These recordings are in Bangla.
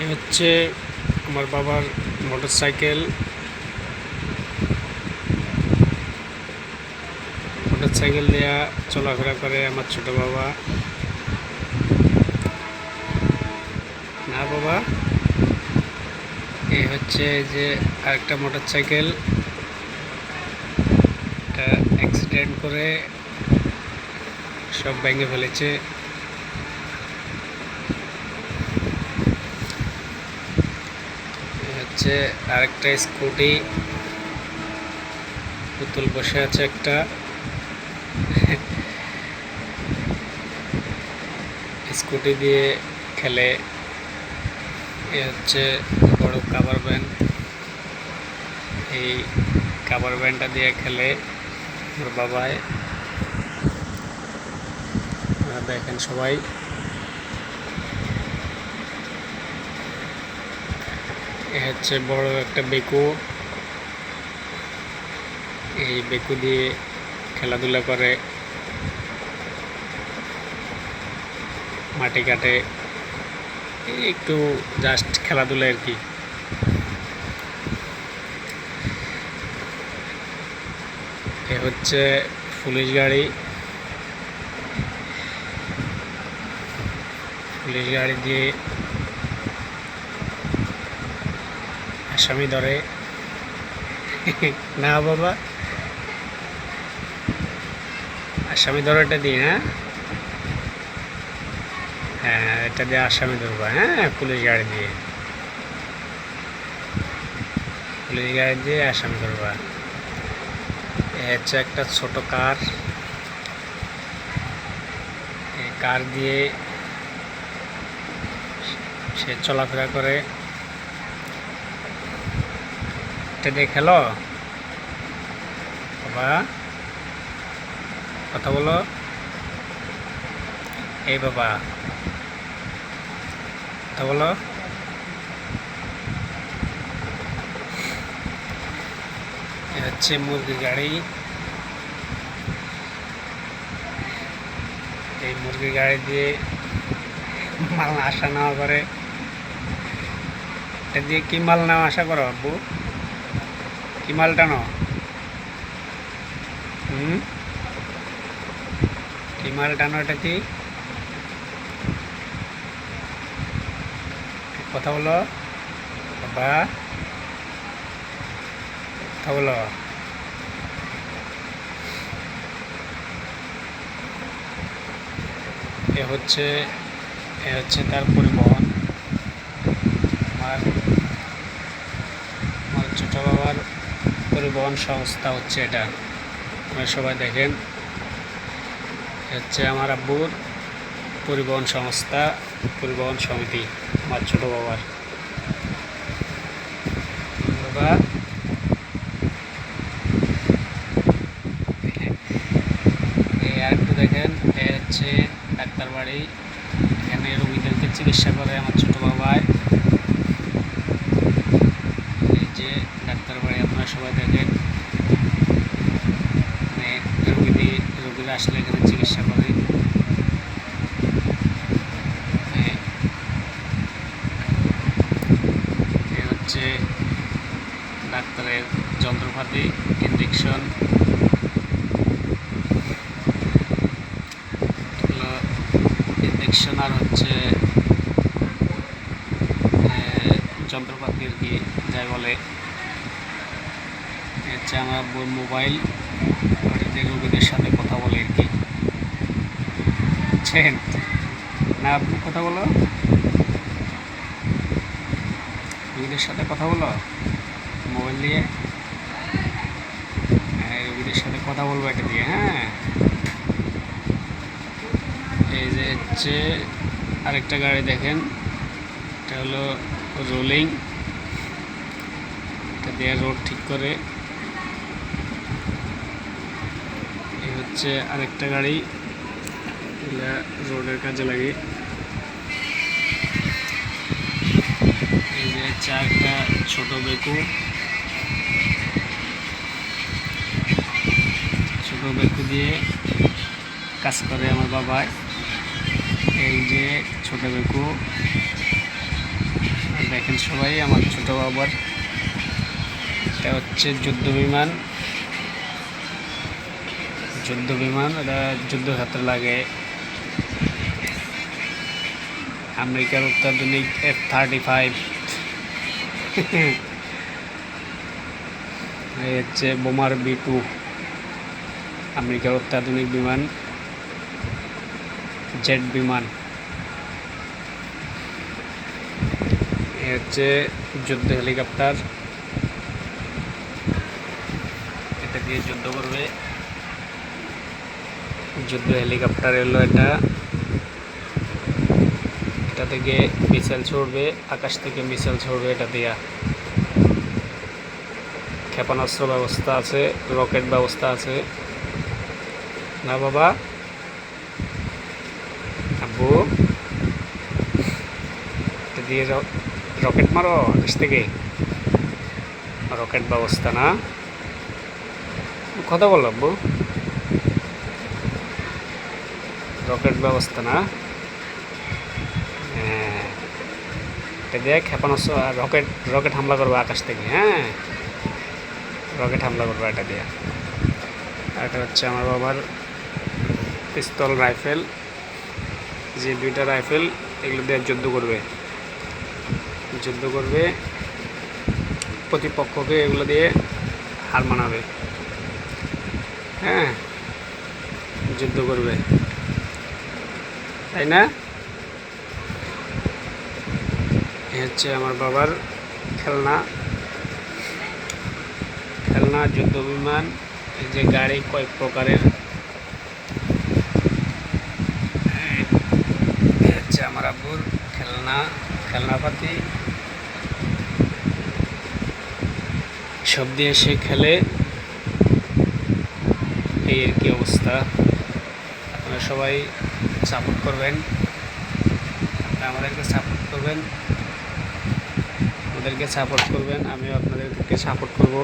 এই হচ্ছে আমার বাবার মোটর সাইকেল মোটর সাইকেল দেয়া চলাফেরা করে আমার ছোট বাবা। না বাবা এই হচ্ছে যে আরেকটা মোটর সাইকেল এটা অ্যাক্সিডেন্ট করে সব ভেঙে ফেলেছে। হচ্ছে আরেকটা স্কুটি। পুতুল বসে আছে একটা। স্কুটি দিয়ে খেলে। এ হচ্ছে বড় কাভার ব্যান্ড এই কাভার ব্যান্ডটা দিয়ে খেলে ওর বাবায় দেখেন সবাই। এ হচ্ছে বড় একটা বেকু। এই বেকু দিয়ে খেলাধুলা করে। মাটি কাটে একটু জাস্ট খেলাধুলা আর কি। এ হচ্ছে পুলিশ গাড়ি। পুলিশ গাড়ি দিয়ে আসামি ধরে। না বাবা। আসামি এটা দিয়ে হ্যাঁ? হ্যাঁ এটা দিয়ে আসামি ধরবা হ্যাঁ পুলিশ গাড়ি দিয়ে। পুলিশ গাড়ি দিয়ে আসামি ধরবা। হচ্ছে একটা ছোট কার। এই কার দিয়ে সে চলাফেরা করে। দিয়ে খেলো। বাবা, কথা বলো। এই বাবা, কথা বলো। হচ্ছে মুরগির গাড়ি। এই মুরগির গাড়ি দিয়ে মাল আসা নেওয়া করে। এটা দিয়ে কি মাল নেওয়া আসা করো, আব্বু? কি মাল টানো হুম? কি মাল টানো এটা কি কথা বলো। বাবা। কথা বলো। এ হচ্ছে এ হচ্ছে তার পরিবহন। আমার আমার ছোটো বাবার পরিবহন সংস্থা হচ্ছে এটা। আপনারা সবাই দেখেন। হচ্ছে আমার আব্বুর পরিবহন সংস্থা, পরিবহন সমিতি, আমার ছোটো বাবার। বাবা। আরেকটু দেখেন হচ্ছে ডাক্তার বাড়ি এখানে রোগীদেরকে চিকিৎসা করে আমার ছোটো বাবায় এই যে ডাক্তার বাড়ি আপনারা সবাই দেখেন মানে রোগী রোগীরা আসলে এখানে চিকিৎসা করে। হচ্ছে ডাক্তারের যন্ত্রপাতি ইঞ্জেকশন ইঞ্জেকশন আর হচ্ছে যন্ত্রপাতি আর কি যাই বলে। হচ্ছে আমার মোবাইল রোগীদের সাথে কথা বুঝছেন না, আপনি কথা বলো। রোগীদের সাথে কথা বলো। মোবাইল দিয়ে হ্যাঁ রোগীদের সাথে কথা বলব এটা দিয়ে হ্যাঁ। এই যে হচ্ছে আরেকটা গাড়ি দেখেন। এটা হলো রোলিং। এটা দিয়ে রোড ঠিক করে। এই হচ্ছে আরেকটা গাড়ি। এগুলা রোডের কাজে লাগে। এই যে একটা ছোট বেকু। ছোট বেকু দিয়ে কাজ করে আমার বাবাই এই যে ছোট বেকু। দেখেন সবাই, আমার ছোট বাবার। এটা হচ্ছে যুদ্ধ বিমান। যুদ্ধ বিমান, এটা যুদ্ধ ক্ষেত্রে লাগে। আমেরিকার অত্যাধুনিক এফ থার্টি ফাইভ এই হচ্ছে বোমার বি টু। আমেরিকার অত্যাধুনিক বিমান, জেট বিমান। এ হচ্ছে যুদ্ধ হেলিকপ্টার। এটা দিয়ে যুদ্ধ করবে। যুদ্ধ হেলিকপ্টার এলো এটা। এটা থেকে মিসাইল ছড়বে, আকাশ থেকে মিসাইল ছড়বে এটা দিয়া। ক্ষেপণাস্ত্র ব্যবস্থা আছে, রকেট ব্যবস্থা আছে। না বাবা? আব্বু? দিয়ে রকেট মারো আকাশ থেকে। রকেট ব্যবস্থা না। কথা বল আব্বু। রকেট ব্যবস্থা না। এটা দিয়ে ক্ষেপণাস্ত্র রকেট রকেট হামলা করবে আকাশ থেকে হ্যাঁ? রকেট হামলা করবে এটা দিয়ে। এটা হচ্ছে আমার বাবার পিস্তল রাইফেল যে দুইটা রাইফেল এগুলো দিয়ে যুদ্ধ করবে। যুদ্ধ করবে, প্রতিপক্ষকে এগুলো দিয়ে হার মানাবে। হ্যাঁ? যুদ্ধ করবে। তাই না? এ হচ্ছে আমার বাবার খেলনা। খেলনা যুদ্ধ বিমান এই যে গাড়ি কয়েক প্রকারের। হচ্ছে আমার আব্বুর খেলনা, খেলনাপাতি। সব দিয়ে সে খেলে। এই আর কি অবস্থা। আপনারা সবাই সাপোর্ট করবেন। আপনারা আমাদেরকে সাপোর্ট করবেন। আমাদেরকে সাপোর্ট করবেন, আমিও আপনাদেরকে সাপোর্ট করব।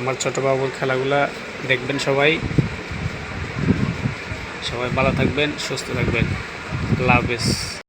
আমার ছোটো বাবুর খেলাগুলা দেখবেন সবাই। সবাই ভালো থাকবেন, সুস্থ থাকবেন। আল্লাহ হাফেজ।